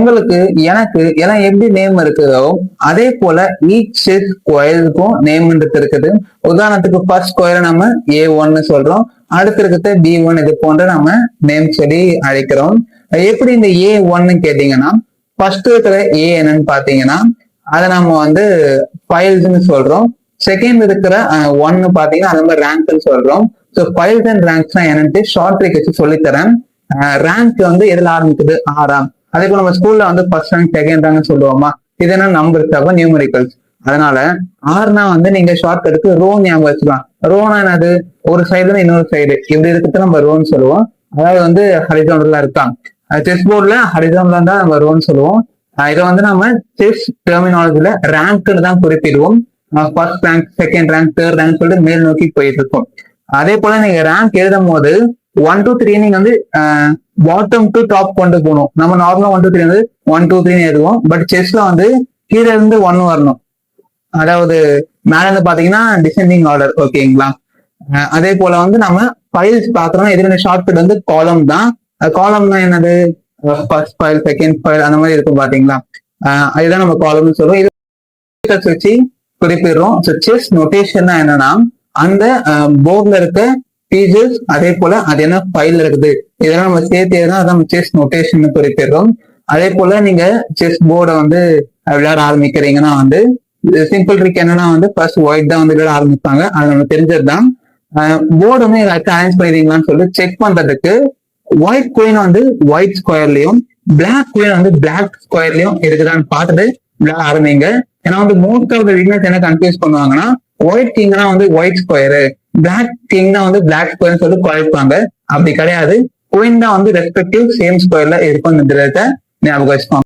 உங்களுக்கு எனக்கு எல்லாம் எப்படி நேம் இருக்குதோ அதே போல ஈச் ஸ்கொயருக்கும் நேம்ன்றது இருக்குது. உதாரணத்துக்கு ஃபர்ஸ்ட் ஸ்கொயரை நம்ம ஏ ஒன்னு சொல்றோம். அடுத்து இருக்கிறத பி ஒன் இது போன்ற நம்ம நேம் சொல்லி அழைக்கிறோம். எப்படி இந்த ஏ ஒன்னு கேட்டீங்கன்னா ஃபர்ஸ்ட் இருக்கிற ஏ என்னன்னு பாத்தீங்கன்னா அதை நம்ம வந்து ஃபைல்ஸ்னு சொல்றோம். செகண்ட் இருக்கிற ஒன்னு பாத்தீங்கன்னா அது மாதிரி ரேங்க்னு சொல்றோம். ஸோ ஃபைல்ஸ் அண்ட் ரேங்க்ஸ்னா என்னன்ட்டு ஷார்ட் ட்ரிக் வச்சு சொல்லித்தரேன் ரேங்க் வந்து எதுல ஆரம்பிக்குது? ஆறாம். அதே போல நம்ம ஸ்கூல்ல வந்து ஃபர்ஸ்ட் ரேங்க் செகண்ட் ரேங்க் சொல்லுவோமா இது என்ன நம்பர் அப்ப நியூமரிக்கல்ஸ் அதனால ஆறுனா வந்து நீங்க ஷார்ட் எடுத்து ரோ ஞாபகம் வச்சுக்கலாம். ரோனா என்னது? ஒரு சைடுல இன்னொரு சைடு இப்படி இருக்கிறது நம்ம ரோன்னு சொல்லுவோம். அதாவது வந்து ஹரிசான்டலா இருக்காங்க. செஸ் போர்ட்ல ஹரிசான்டலா தான் நம்ம ரோன்னு சொல்லுவோம். இதை வந்து நம்ம செஸ் டெர்மினாலஜில ரேங்க்னு தான் குறிப்பிடுவோம். First rank second rank third rank சொல்லிட்டு மேல் நோக்கி போயிட்டு இருக்கோம். அதே போல நீங்க ரேங்க் எழுதும் போது ஒன் டூ த்ரீ நீங்க வந்து பாட்டம் டு டாப் கொண்டு போகணும். நம்ம நார்மலா ஒன் டூ த்ரீ வந்து ஒன் டூ த்ரீ எழுதுவோம். பட் செஸ்ல வந்து கீழே இருந்து ஒன் வரணும். அதாவது மேல இருந்து பாத்தீங்கன்னா டிசெண்டிங் ஆர்டர் ஓகேங்களா அதே போல வந்து நம்ம ஃபைல்ஸ் பாக்குறோம் ஷார்ட் ஷார்ட்கட் வந்து காலம் தான். காலம்னா என்னது? ஃபர்ஸ்ட் ஃபைல் செகண்ட் ஃபைல் அந்த மாதிரி இருக்கும் பாத்தீங்களா அதுதான் நம்ம காலம்னு சொல்லுவோம் இது வச்சு குறிப்பிடுறோம். செஸ் நோட்டேஷன்னா என்னன்னா அந்த போர்ட்ல இருக்க பீசஸ் அதே போல அது என்ன ஃபைல் இருக்குது? இதெல்லாம் நம்ம சேர்த்து தான் அதான் நம்ம செஸ் நோட்டேஷன் குறிப்பிடுறோம் அதே போல நீங்க செஸ் போர்டை வந்து விளையாட ஆரம்பிக்கிறீங்கன்னா வந்து சிம்பிள் ட்ரிக் என்னன்னா வந்து ஃபர்ஸ்ட் ஒயிட் தான் வந்து விளையாட ஆரம்பிப்பாங்க. அது நம்ம தெரிஞ்சது தான் போர்டு வந்து எல்லாருக்கும் அரேஞ்ச் பண்ணிருக்கீங்களான்னு சொல்லி செக் பண்றதுக்கு ஒயிட் குயின் வந்து ஒயிட் ஸ்கொயர்லயும் பிளாக் குயின் வந்து பிளாக் ஸ்கொயர்லயும் இருக்குதான்னு பார்த்துட்டு விளையாட ஆரம்பிங்க. ஏன்னா வந்து மோஸ்ட் ஆஃப் த வீக்னஸ் என்ன கன்ஃபியூஸ் பண்ணுவாங்கன்னா ஒயிட் கிங்னா வந்து ஒயிட் ஸ்கொயரு பிளாக் கிங் தான் வந்து பிளாக் ஸ்கொயர்னு சொல்லி குறைப்பாங்க. அப்படி கிடையாது. குயின் தான் வந்து ரெஸ்பெக்டிவ் சேம் ஸ்கொயர்ல இருக்கும். ஞாபகம் வச்சுக்கோங்க.